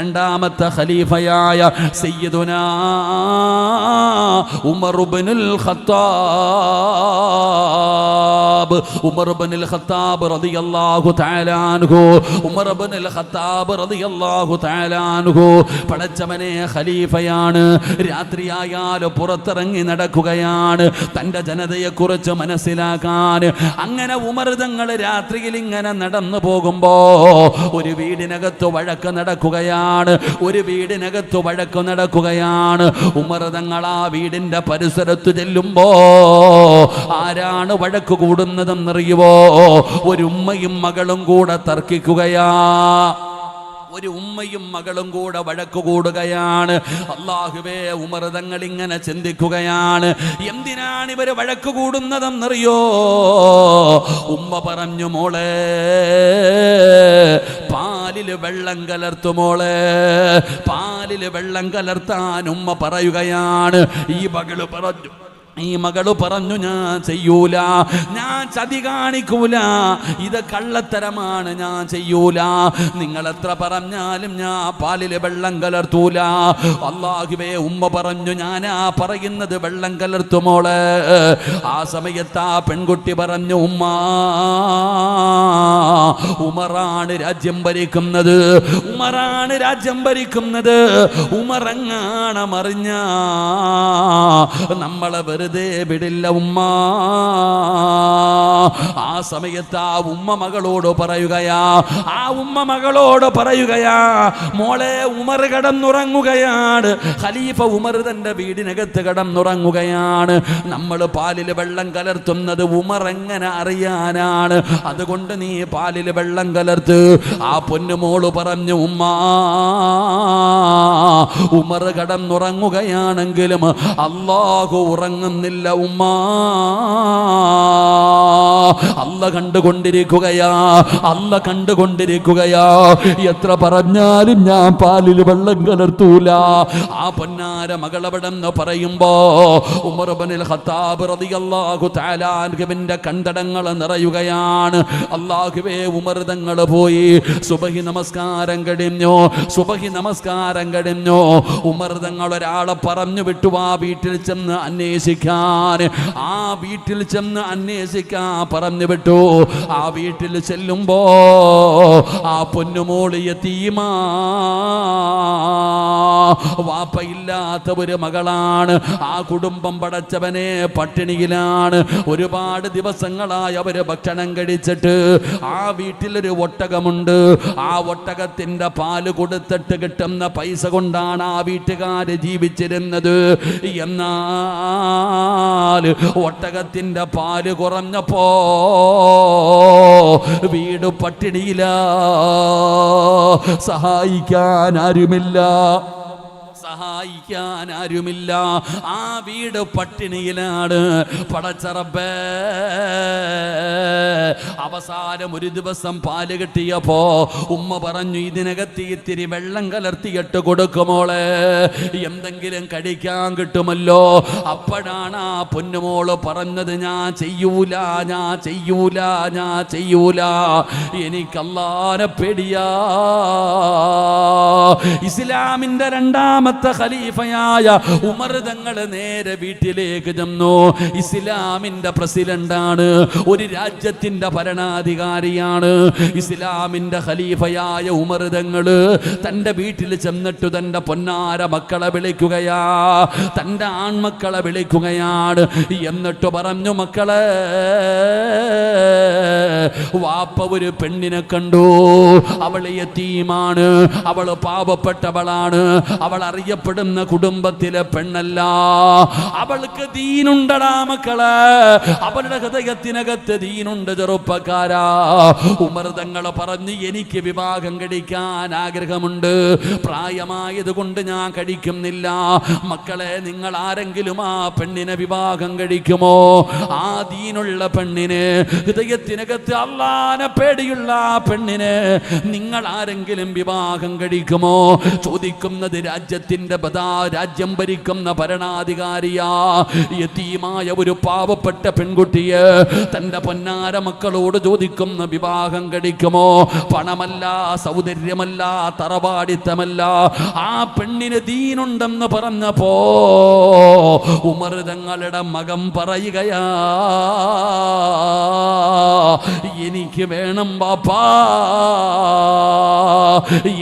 രണ്ടാമത്തെ ഖലീഫയായ സയ്യിദുന Umar ibnul Khattab Umar ibnul Khattab റളിയല്ലാഹു തആല അൻഹു. ഉമർ ഇബ്നുൽ ഖത്താബ് റളിയല്ലാഹു തആല അൻഹു. പടച്ചവനെ ഖലീഫയാണ്. രാത്രിയായാൽ പുറത്തിറങ്ങി നടക്കുകയാണ്. തന്റെ ജനതയെക്കുറിച്ച് മനസ്സിലാക്കാൻ. അങ്ങനെ ഉമർ തങ്ങൾ രാത്രിയിൽ ഇങ്ങനെ നടന്നു പോകുമ്പോൾ ഒരു വീടിനകത്ത് വഴക്ക് നടക്കുകയാണ്. ഒരു വീടിനകത്ത് വഴക്ക് നടക്കുകയാണ്. ഉമർ തങ്ങൾ ആ വീടിന്റെ പരിസരത്ത് ചെല്ലുമ്പോൾ ആരാണ് വഴക്ക് കൂടുന്നതെന്നറിയുവോ ഒരു ഉമ്മയും മകളും കൂടെ തർക്കിക്കുകയാ. ഒരു ഉമ്മയും മകളും കൂടെ വഴക്ക് കൂടുകയാണ്. അള്ളാഹുവേ ഉമർ തങ്ങൾ ഇങ്ങനെ ചിന്തിക്കുകയാണ്. എന്തിനാണ് ഇവർ വഴക്ക് കൂടുന്നതെന്നറിയോ? ഉമ്മ പറഞ്ഞു മോളെ പാലിൽ വെള്ളം കലർത്തു മോളെ പാലിൽ വെള്ളം കലർത്താൻ ഉമ്മ പറയുകയാണ്. ഈ മകൾ പറഞ്ഞു. ഈ മകൾ പറഞ്ഞു ഞാൻ ചെയ്യൂല ഞാൻ ചതി കാണിക്കൂല. ഇത് കള്ളത്തരമാണ് ഞാൻ ചെയ്യൂല. നിങ്ങൾ എത്ര പറഞ്ഞാലും ഞാൻ പാലിൽ വെള്ളം കലർത്തൂല. അള്ളാഹുവേ ഉമ്മ പറഞ്ഞു ഞാൻ ആ പറയുന്നത് വെള്ളം കലർത്തുമോൾ ആ സമയത്ത് ആ പെൺകുട്ടി പറഞ്ഞു ഉമ്മ ഉമറാണ് രാജ്യം ഭരിക്കുന്നത്. ഉമറാണ് രാജ്യം ഭരിക്കുന്നത്. ഉമറങ്ങാണ് മറിഞ്ഞ നമ്മളെ വെറുതെ വിടില്ല ഉമ്മ. ആ സമയത്ത് ആ ഉമ്മ മകളോട് പറയുകയാ. ആ ഉമ്മ മകളോട് പറയുകയാ. മോളെ ഉമർ കടന്നുറങ്ങുകയാണ്. ഖലീഫ ഉമർ തന്റെ വീടിനകത്ത് കടന്നുറങ്ങുകയാണ്. നമ്മൾ പാലിൽ വെള്ളം കലർത്തുന്നത് ഉമർ എങ്ങനെ അറിയാനാണ്? അതുകൊണ്ട് നീ പാലിൽ വെള്ളം കലർത്ത്. ആ പൊന്നുമോൾ പറഞ്ഞു ഉമ്മ ഉമർ കടന്നുറങ്ങുകയാണെങ്കിലും അള്ളാഹു ഉറങ്ങുന്നില്ല ഉമ്മ അല്ല കണ്ടുകൊണ്ടിരിക്കുകയാ അല്ല കണ്ടുകൊണ്ടിരിക്കുകയാ. എത്ര പറഞ്ഞാലും ഞാൻ പാലിൽ വെള്ളം കലർത്തൂല. ആ പൊന്നാര മകളവിടെന്ന് പറയുമ്പോ ഉമർബനിൽ ഖത്താബ് റളിയല്ലാഹു തആല അൻഹുവിന്റെ കണ്ടടങ്ങൾ നിറയുകയാണ്. അല്ലാഹുവേ ഉമർ തങ്ങൾ പോയി. സുബഹി നമസ്കാരം കഴിഞ്ഞു സുബഹി നമസ്കാരം കഴിഞ്ഞു. ഉമർ തങ്ങൾ ഒരാളെ പറഞ്ഞു വിട്ടു ആ വീട്ടിൽ ചെന്ന് അന്വേഷിക്കാൻ. ആ വീട്ടിൽ ചെന്ന് അന്വേഷിക്കാൻ പറഞ്ഞു വിട്ടു. ആ വീട്ടിൽ ചെല്ലുമ്പോ ആ പൊന്നുമോളിയ യതീമാ വാപ്പയില്ലാത്ത ഒരു മകളാണ്. ആ കുടുംബം പടച്ചവനെ പട്ടിണിയിലാണ്. ഒരുപാട് ദിവസങ്ങളായി അവർ ഭക്ഷണം കഴിച്ചിട്ട് ആ വീട്ടിലൊരു ഒട്ടകമുണ്ട്. ആ ഒട്ടകത്തിന്റെ പാൽ കൊടുത്തിട്ട് കിട്ടുന്ന പൈസ കൊണ്ടാണ് ആ വീട്ടുകാര് ജീവിച്ചിരുന്നത്. എന്നാൽ ഒട്ടകത്തിന്റെ പാൽ കുറഞ്ഞപ്പോ വീട് പട്ടിണിയിലാ. സഹായിക്കാൻ ആരുമില്ല. സഹായിക്കാൻ ആരുമില്ല ആ വീട് പട്ടിണിയിലാണ്. പടച്ചറബേ. അവസാനം ഒരു ദിവസം പാൽ കിട്ടിയപ്പോ ഉമ്മ പറഞ്ഞു ഇതിനകത്ത് ഇത്തിരി വെള്ളം കലർത്തിയിട്ട് കൊടുക്കുമോളെ എന്തെങ്കിലും കഴിക്കാൻ കിട്ടുമല്ലോ. അപ്പോഴാണ് ആ പൊന്നുമോൾ പറഞ്ഞത് ഞാൻ ചെയ്യൂല ഞാൻ ചെയ്യൂല ഞാൻ ചെയ്യൂല. എനിക്കല്ലാനെ പേടിയാ. ഇസ്ലാമിന്റെ രണ്ടാമത്തെ ഖലീഫയായ ഉമർ തങ്ങൾ നേരെ വീട്ടിലേക്ക് ചെന്നു. ഇസ്ലാമിന്റെ പ്രസിഡന്റാണ്. ഒരു രാജ്യത്തിന്റെ ഭരണാധികാരിയാണ്. ഇസ്ലാമിന്റെ ഖലീഫയായ ഉമർ തങ്ങൾ തന്റെ വീട്ടിൽ ചെന്നിട്ട് തന്റെ പൊന്നാര മക്കളെ വിളിക്കുകയാ. തന്റെ ആൺമക്കളെ വിളിക്കുകയാണ്. എന്നിട്ട് പറഞ്ഞു മക്കളെ വാപ്പ ഒരു പെണ്ണിനെ കണ്ടു. അവൾ യത്തീമാണ് അവൾ പാപപ്പെട്ടവളാണ് അവൾ അറിയപ്പെടുന്ന കുടുംബത്തിലെ പെണ്ണല്ല. അവൾക്ക് ദീനുണ്ടടാ മക്കൾ. അവളുടെ ഹൃദയത്തിനകത്ത് ദീനുണ്ട് ചെറുപ്പക്കാരാ. ഉമർ തങ്ങൾ പറഞ്ഞ് എനിക്ക് വിവാഹം കഴിക്കാൻ ആഗ്രഹമുണ്ട്. പ്രായമായത് കൊണ്ട് ഞാൻ കഴിക്കുന്നില്ല. മക്കളെ നിങ്ങൾ ആരെങ്കിലും ആ പെണ്ണിനെ വിവാഹം കഴിക്കുമോ? ആ ദീനുള്ള പെണ്ണിന് ഹൃദയത്തിനകത്ത് അള്ളാനെ പേടിയുള്ള പെണ്ണിന് നിങ്ങൾ ആരെങ്കിലും വിവാഹം കഴിക്കുമോ? ചോദിക്കുന്നത് രാജ്യത്തിന്റെ ബദാ രാജ്യം ഭരിക്കുന്ന ഭരണാധികാരിയാ. യതീമായ ഒരു പാവപ്പെട്ട പെൺകുട്ടിയെ തന്റെ പൊന്നാര മക്കളോട് ചോദിക്കുന്ന വിവാഹം കഴിക്കുമോ? പണമല്ല സൗന്ദര്യമല്ല തറവാടിത്തമല്ല. ആ പെണ്ണിന് ദീനുണ്ടെന്ന് പറഞ്ഞപ്പോ ഉമർ തങ്ങളുടെ മകം പറയുകയാ. എനിക്ക് വേണം ബാപ്പാ.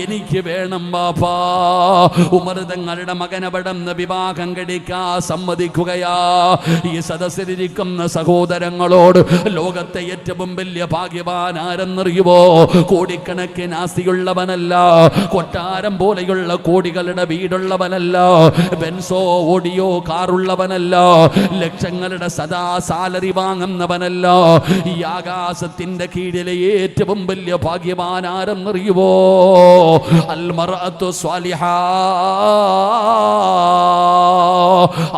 എനിക്ക് വേണം ബാപ്പാ. ഉമർ തങ്ങളുടെ മകനവിടന്ന് വിവാഹം കഴിക്കാ സമ്മതിക്കുകയാ. ഈ സദസ്സിലിരിക്കുന്ന സഹോദരങ്ങളോട് ലോകത്തെ ഏറ്റവും വലിയ ഭാഗ്യവാൻ ആരെന്നറിയുമോ കോടിക്കണക്കിന് ആസ്തിയുള്ളവനല്ല കൊട്ടാരം പോലെയുള്ള കോടികളുടെ വീടുള്ളവനല്ല ബെൻസോ ഓഡിയോ കാറുള്ളവനല്ല ലക്ഷങ്ങളുടെ സദാ സാലറി വാങ്ങുന്നവനല്ല ഈ ആകാശത്തിന്റെ കീഴിലെ ഏറ്റവും വലിയ ഭാഗ്യവാൻ ആരെന്നറിയുവോ? അൽമറത്തു സ്വാലിഹ.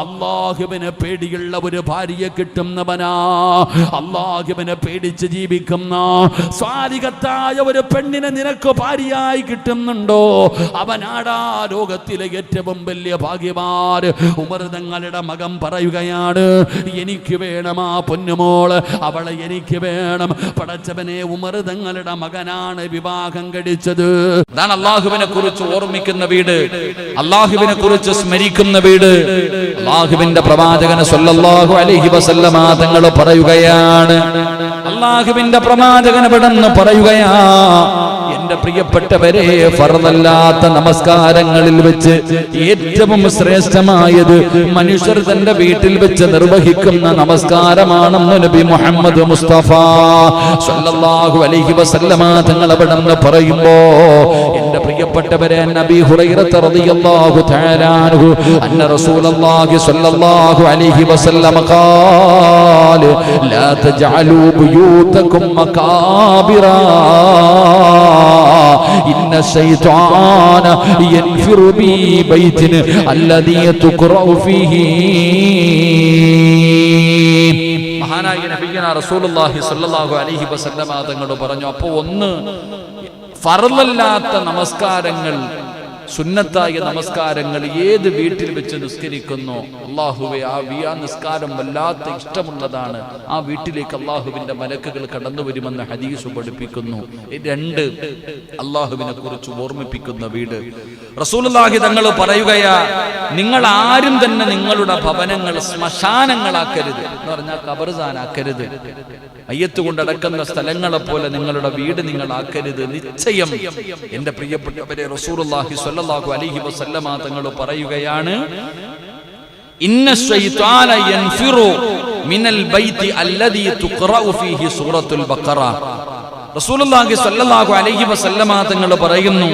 അള്ളാഹുവിന് പേടിയുള്ള ഒരു ഭാര്യയെ കിട്ടുന്നവനാ. അള്ളാഹുവിനെ പേടിച്ച് ജീവിക്കുന്ന സ്വാലികത്തായ ഒരു പെണ്ണിനെ നിനക്ക് ഭാര്യയായി കിട്ടുന്നുണ്ടോ? അവനാടാ ലോകത്തിലെ ഏറ്റവും വലിയ ഭാഗ്യമാർ ഉമർ തങ്ങളുടെ മകൻ പറയുകയാണ് എനിക്ക് വേണം ആ പൊന്നുമോൾ. അവളെ എനിക്ക് വേണം. പടച്ചവനെ ഉമർ തങ്ങളുടെ മകനാണ് വിവാഹം കഴിച്ചത്. അതാണ് അള്ളാഹുവിനെ കുറിച്ച് ഓർമ്മിക്കുന്ന വീട്. അള്ളാഹുവിനെ കുറിച്ച് സ്മരിക്കുന്ന വീട്. അള്ളാഹുവിന്റെ പ്രവാചകന് സല്ലല്ലാഹു അലൈഹി വസല്ലമ തങ്ങൾ പറയുകയാണ്. അള്ളാഹുവിന്റെ പ്രവാചകൻ ഇവിടെന്ന് പറയുകയാ എന്റെ പ്രിയപ്പെട്ടവരെ ഫറദല്ലാത്ത നമസ്കാരങ്ങളിൽ വെച്ച് ഏറ്റവും ശ്രേഷ്ഠമായത് മനുഷ്യർ തന്റെ വീട്ടിൽ വെച്ച് നിർവഹിക്കുന്ന നമസ്കാരമാണെന്ന് നബി മുഹമ്മദ് മുസ്തഫ സല്ലല്ലാഹു അലൈഹി വസല്ലമ തങ്ങൾ അവിടെ പറയുമ്പോ എന്റെ പ്രിയപ്പെട്ടവരെ നബി ഹുറൈറത്ത് റളിയല്ലാഹു തആലാഹു അന്ന റസൂലുള്ളാഹി സ്വല്ലല്ലാഹു അലൈഹി വസല്ലം ഖാൽ ലാ തജഅലു ബുയൂതകും മകാബിറ ഇന്ന ശൈത്വാന യൻഫിറു ബി ബൈതിൻ അല്ലദീ തുഖറഉ ഫീഹി. മഹാനായ നബിയന റസൂലുള്ളാഹി സ്വല്ലല്ലാഹു അലൈഹി വസല്ലം തങ്ങളോട് പറഞ്ഞു അപ്പോൾ ഒന്ന് ഫർളല്ലാത്ത നമസ്കാരങ്ങൾ സുന്നത്തായ നമസ്കാരങ്ങൾ ഏത് വീട്ടിൽ വെച്ച് നിസ്കരിക്കുന്നു? അള്ളാഹുവെ ആ വി ആ നിസ്കാരം വല്ലാത്ത ഇഷ്ടമുള്ളതാണ്. ആ വീട്ടിലേക്ക് അള്ളാഹുവിന്റെ മലക്കുകൾ കടന്നു വരുമെന്ന് ഹദീസ് പഠിപ്പിക്കുന്നു. രണ്ട് അള്ളാഹുവിനെ കുറിച്ച് ഓർമ്മിപ്പിക്കുന്ന വീട്. റസൂലുള്ളാഹി തങ്ങൾ പറയുകയാ നിങ്ങൾ ആരും തന്നെ നിങ്ങളുടെ ഭവനങ്ങൾ ശ്മശാനങ്ങളാക്കരുത്. എന്ന് പറഞ്ഞാൽ കബർസാനാക്കരുത് അയ്യത്ത് കൊണ്ടടക്കുന്ന സ്ഥലങ്ങളെ പോലെ നിങ്ങളുടെ വീട് നിങ്ങൾ ആക്കരുത് നിശ്ചയം. എന്റെ പ്രിയപ്പെട്ടവരെ റസൂലുള്ളാഹി സ്വല്ലല്ലാഹു അലൈഹി വസല്ലമ തങ്ങൾ പറയുകയാണ് ഇന്ന ശൈത്വാന യൻഫിറു മിനൽ ബൈത്തി അല്ലദീ തുഖറഉ ഫീഹി സൂറത്തുൽ ബഖറ. റസൂലുള്ളാഹി സല്ലല്ലാഹു അലൈഹി വസല്ലമ തങ്ങൾ പറയുന്നു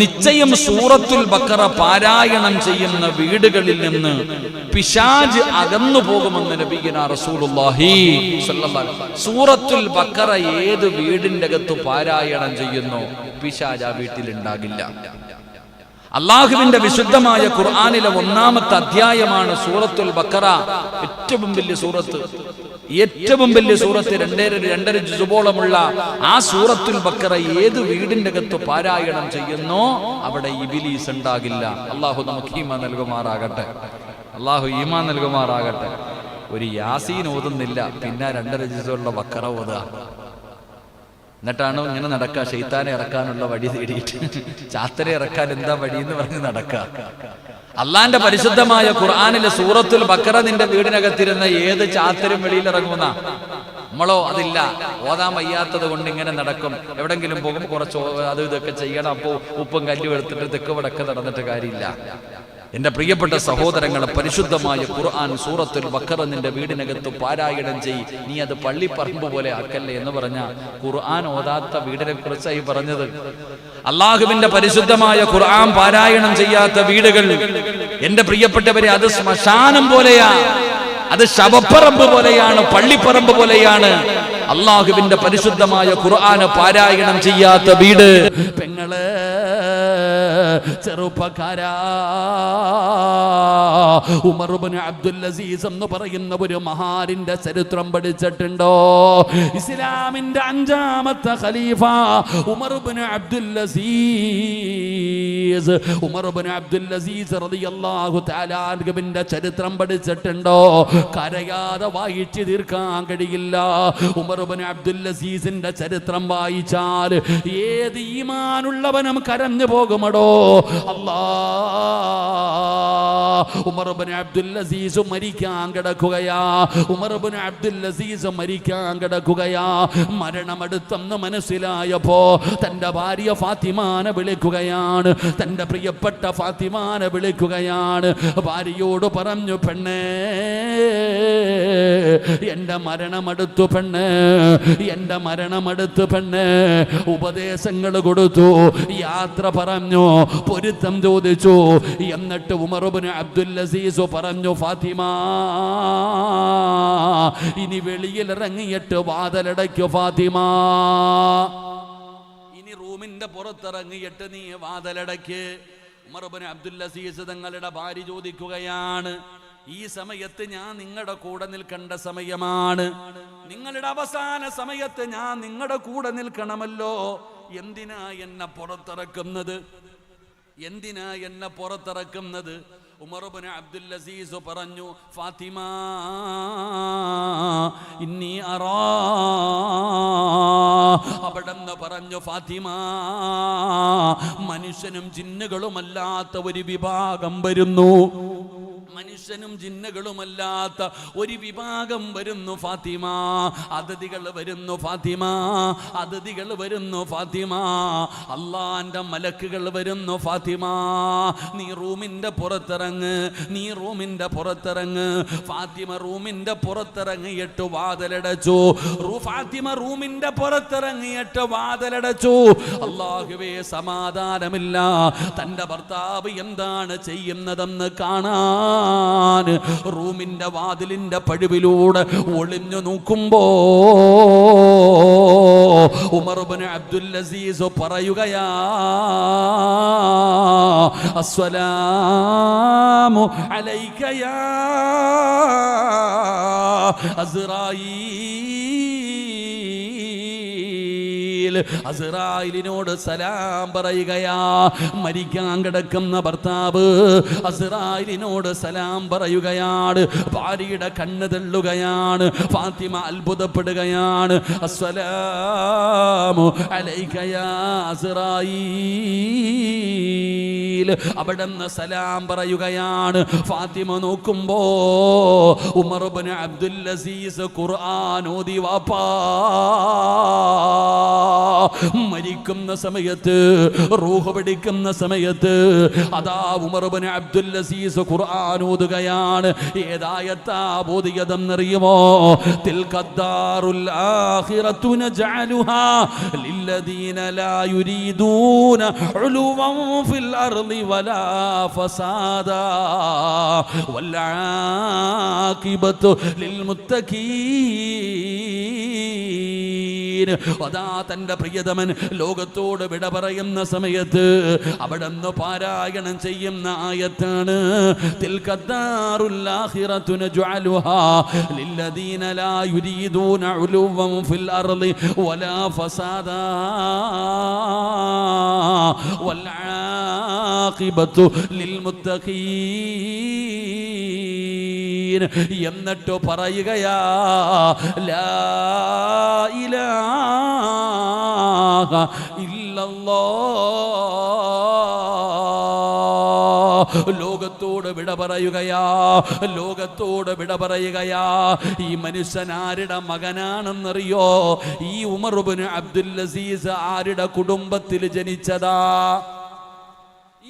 നിശ്ചയം സൂറത്തുൽ ബക്കറ പാരായണം ചെയ്യുന്ന വീടുകളിൽ നിന്ന് പിശാജ് അകന്നു പോകുമെന്ന് നബിഗിന റസൂലുള്ളാഹി. സൂറത്തുൽ ബക്കറ ഏത് വീടിന്റെ അകത്ത് പാരായണം ചെയ്യുന്നു? പിശാജ് ആ വീട്ടിൽ ഉണ്ടാകില്ല അള്ളാഹുവിന്റെ വിശുദ്ധമായ ഖുർആാനിലെ ഒന്നാമത്തെ അധ്യായമാണ് സൂറത്തുൽ ബക്കറ. ഏറ്റവും വലിയ സൂറത്ത്. ഏറ്റവും വലിയ സൂറത്ത്. രണ്ടര രണ്ടര ജുബോളമുള്ള ആ സൂറത്തുൽ ബക്കറ ഏത് വീടിന്റെ അകത്ത് പാരായണം ചെയ്യുന്നോ അവിടെ ഇബിലീസ് ഉണ്ടാകില്ല. അള്ളാഹു നമുക്ക് ഈമ നൽകുമാറാകട്ടെ. അള്ളാഹു ഈമ നൽകുമാറാകട്ടെ. ഒരു യാസീൻ ഓതുന്നില്ല. പിന്നെ രണ്ടര ജുസുള്ള ബക്കറ ഓതുക. എന്നിട്ടാണ് ഇങ്ങനെ നടക്കുക ഷെയ്ത്താനെ ഇറക്കാനുള്ള വഴി തേടിയിട്ട്. ചാത്തരെ ഇറക്കാൻ എന്താ വഴി എന്ന് പറഞ്ഞ് നടക്കുക അള്ളാന്റെ പരിശുദ്ധമായ ഖുർആാനിലെ സൂറത്തുൽ ബക്കറ നിന്റെ വീടിനകത്തിരുന്ന ഏത് ചാത്തരും വെളിയിൽ ഇറങ്ങുന്ന? നമ്മളോ അതില്ല. ഓതാൻ വയ്യാത്തത് കൊണ്ട് ഇങ്ങനെ നടക്കും. എവിടെങ്കിലും പോകും കുറച്ച് അത് ഇതൊക്കെ ചെയ്യണം. അപ്പോൾ ഉപ്പും കല്ലും എടുത്തിട്ട് തെക്ക് വടക്ക് നടന്നിട്ട് കാര്യമില്ല. എന്റെ പ്രിയപ്പെട്ട സഹോദരങ്ങളെ പരിശുദ്ധമായ ഖുർആൻ സൂറത്തുൽ ബഖറ നിന്റെ വീടിനകത്ത് പാരായണം ചെയ് നീ അത് പള്ളി പള്ളിപ്പറമ്പ് പോലെ ആക്കല്ലേ എന്ന് പറഞ്ഞ ഖുർആൻ ഓതാത്ത വീടിനെ കുറിച്ചായി പറഞ്ഞത്. അള്ളാഹുവിന്റെ പരിശുദ്ധമായ ഖുർആൻ പാരായണം ചെയ്യാത്ത വീടുകൾ. എന്റെ പ്രിയപ്പെട്ടവരെ അത് ശ്മശാനം പോലെയാ. അത് ശവപ്പറമ്പ് പോലെയാണ് പള്ളിപ്പറമ്പ് പോലെയാണ്. അള്ളാഹുവിന്റെ പരിശുദ്ധമായ ഖുർആന് പാരായണം ചെയ്യാത്ത വീട്. പെങ്ങൾ ചെറുപ്പക്കാരാ. ഉമർബിന് അബ്ദുൽ അസീസ് എന്ന് പറയുന്ന ഒരു മഹാരിന്റെ ചരിത്രം പഠിച്ചിട്ടുണ്ടോ? ഇസ്ലാമിന്റെ അഞ്ചാമത്തെ ഖലീഫ ഉമർബിന് അബ്ദുൽ അസീസ്. അസീസ് ഉമർ ഇബ്നു അബ്ദുൽ അസീസ് റളിയല്ലാഹു തആല അൻഹുവിന്റെ ചരിത്രം പഠിച്ചിട്ടുണ്ടോ? കരയാതെ വായിച്ചു തീർക്കാൻ കഴിയില്ല. ഉമർ ഇബ്നു അബ്ദുൽ അസീസിന്റെ ചരിത്രം വായിച്ചാൽ ഏത് ഈമാനുള്ളവനും കരഞ്ഞു പോകുമടോ? അല്ലാ ഉമർ ഇബ്നു അബ്ദുൽ അസീസ് മരിക്കാൻ കിടക്കുകയാ. ഉമർ ഇബ്നു അബ്ദുൽ അസീസ് മരിക്കാൻ കിടക്കുകയാ. മരണമെടുത്തെന്ന് മനസ്സിലായപ്പോ തന്റെ ഭാര്യ ഫാത്തിമാനെ വിളിക്കുകയാണ്. തന്റെ പ്രിയപ്പെട്ട ഫാത്തിമാനെ വിളിക്കുകയാണ്. ഭാര്യയോട് പറഞ്ഞു പെണ്ണേ എന്റെ മരണമെടുത്തു പെണ്ണ് എന്റെ മരണമെടുത്തു പെണ്ണ്. ഉപദേശങ്ങൾ കൊടുത്തു യാത്ര പറഞ്ഞു പൊരുത്തം ചോദിച്ചു. എന്നിട്ട് ഉമറുബിന് അബ്ദുൽ അസീസ് പറഞ്ഞു ഫാത്തിമ ഇനി വെളിയിൽ ഇറങ്ങിയിട്ട് വാതലടയ്ക്കു ഫാത്തിമ. ഇനി റൂമിന്റെ പുറത്തിറങ്ങിയിട്ട് നീ വാതലടയ്ക്ക് ഉമർബിന് അബ്ദുൽ അസീസ് തങ്ങളുടെ ഭാര്യ ചോദിക്കുകയാണ് ഈ സമയത്ത് ഞാൻ നിങ്ങളുടെ കൂടെ നിൽക്കേണ്ട സമയമാണ്. നിങ്ങളുടെ അവസാന സമയത്ത് ഞാൻ നിങ്ങളുടെ കൂടെ നിൽക്കണമല്ലോ. എന്തിനാ എന്നെ പുറത്തിറക്കുന്നത്? എന്തിനാ എന്നെ പുറത്തിറക്കുന്നത്? ഉമർബിന് അബ്ദുൽ അസീസ് പറഞ്ഞു ഫാത്തിമ ഇന്നി അറാ. അവിടെന്ന് പറഞ്ഞു ഫാത്തിമ മനുഷ്യനും ജിന്നുകളുമല്ലാത്ത ഒരു വിഭാഗം വരുന്നു. മനുഷ്യനും ജിന്നകളുമല്ലാത്ത ഒരു വിഭാഗം വരുന്നു ഫാത്തിമ. അതിഥികൾ വരുന്നു ഫാത്തിമ. അതിഥികൾ വരുന്നു ഫാത്തിമ. അള്ളാന്റെ മലക്കുകൾ വരുന്നു ഫാത്തിമ. നീ റൂമിന്റെ പുറത്തിറങ്ങ് നീ റൂമിന്റെ പുറത്തിറങ്ങ്. ഫാത്തിമ റൂമിന്റെ പുറത്തിറങ്ങിയിട്ട് വാതിലടച്ചു. ഫാത്തിമ റൂമിന്റെ പുറത്തിറങ്ങിയിട്ട് വാതിലടച്ചു. അള്ളാഹുവേ സമാധാനമില്ല. തന്റെ ഭർത്താവ് എന്താണ് ചെയ്യുന്നതെന്ന് കാണാൻ റൂമിന്റെ വാതിലിന്റെ പഴുവിലൂടെ ഒളിഞ്ഞു നോക്കുമ്പോ ഉമർബിന് അബ്ദുൽ അസീസ് പറയുകയാ അലൈക്കയാ അസ്റായിലിനോട് സലാം പറയുകയാ മരിക്കാൻ കിടക്കുന്ന ഭർത്താവ് അസറായിലിനോട് സലാം പറയുകയാണ് ഭാര്യയുടെ കണ്ണ് തള്ളുകയാണ് ഫാത്തിമ അത്ഭുതപ്പെടുകയാണ്. അസ്സലാമു അലൈക്കയാ അസ്റായീൽ. അവിടെ നിന്ന് സലാം പറയുകയാണ്. ഫാത്തിമ നോക്കുമ്പോ ഉമർബിന് അബ്ദുൽ അസീസ് ഖുർആൻ ഓതി വാപ്പാ. മരിക്കുന്ന സമയത്ത് റൂഹ് പിടിക്കുന്ന സമയത്ത് അതാ ഉമർബിന് അബ്ദുൽ അസീസ് ഖുർആൻ ഓതുകയാണ്. ഏതായത്താ ബോധിയതെന്നറിയുമോ? തിൽക്കദ്ദാറുൽ ആഖിറത്തു നജഅലുഹാ ലില്ലദീന ലാ യുരീദൂന ഉലുവൻ ഫിൽ അർളി വലാ ഫസാദാ വൽആഖിബത്തു ലിൽമുത്തഖീൻ അതാ തന്റെ പ്രിയതമൻ ലോകത്തോട് വിട പറയുന്ന സമയത്ത് അവിടെ നിന്ന് പാരായണം ചെയ്യുന്ന ആയത്താണ്. തിൽക്കദ്ദാറുൽ ആഖിറത്തു എന്നിട്ട് പറയുകയാ ലാ ഇലാഹ ലോകത്തോട് വിട പറയുകയാ ലോകത്തോട് വിട പറയുകയാ ഈ മനുഷ്യൻ ആരുടെ മകനാണെന്നറിയോ? ഈ ഉമർബിന് അബ്ദുൽ അസീസ് ആരുടെ കുടുംബത്തിൽ ജനിച്ചതാ?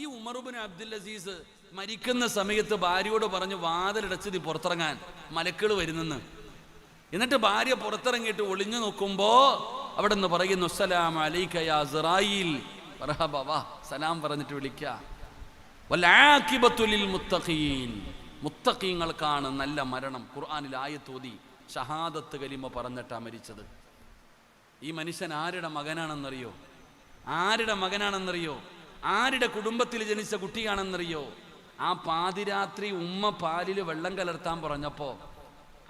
ഈ ഉമർബിന് അബ്ദുൽ അസീസ് മരിക്കുന്ന സമയത്ത് ഭാര്യയോട് പറഞ്ഞു വാതിലടച്ച് നീ പുറത്തിറങ്ങാൻ മലക്കൾ വരുന്നെന്ന്. എന്നിട്ട് ഭാര്യ പുറത്തിറങ്ങിയിട്ട് ഒളിഞ്ഞു നോക്കുമ്പോ അവിടെ നിന്ന് പറയുന്നു സലാം അലൈക്കയാസ്റായിൽ സലാം പറഞ്ഞിട്ട് വിളിക്ക. വല്ലാക്കിബത്തുലിൽ മുത്തഖീൻ. മുത്തഖീങ്ങൾക്കാണ് നല്ല മരണം. ഖുർആനിൽ ആയത്തോതി ഷഹാദത്ത് കലിമ പറഞ്ഞിട്ടാ മരിച്ചത്. ഈ മനുഷ്യൻ ആരുടെ മകനാണെന്നറിയോ? ആരുടെ മകനാണെന്നറിയോ? ആരുടെ കുടുംബത്തിൽ ജനിച്ച കുട്ടിയാണെന്നറിയോ? ആ പാതിരാത്രി ഉമ്മ പാലിൽ വെള്ളം കലർത്താൻ പറഞ്ഞപ്പോ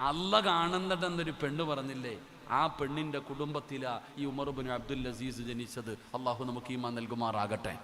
അല്ല കാണുന്നതെന്നൊരു പെണ്ണ് പറഞ്ഞില്ലേ ആ പെണ്ണിന്റെ കുടുംബത്തിലാ ഈ ഉമർബിന് അബ്ദുൽ അസീസ് ജനിച്ചത്. അള്ളാഹു നമുക്ക് ഈമാൻ നൽകുമാറാകട്ടെ.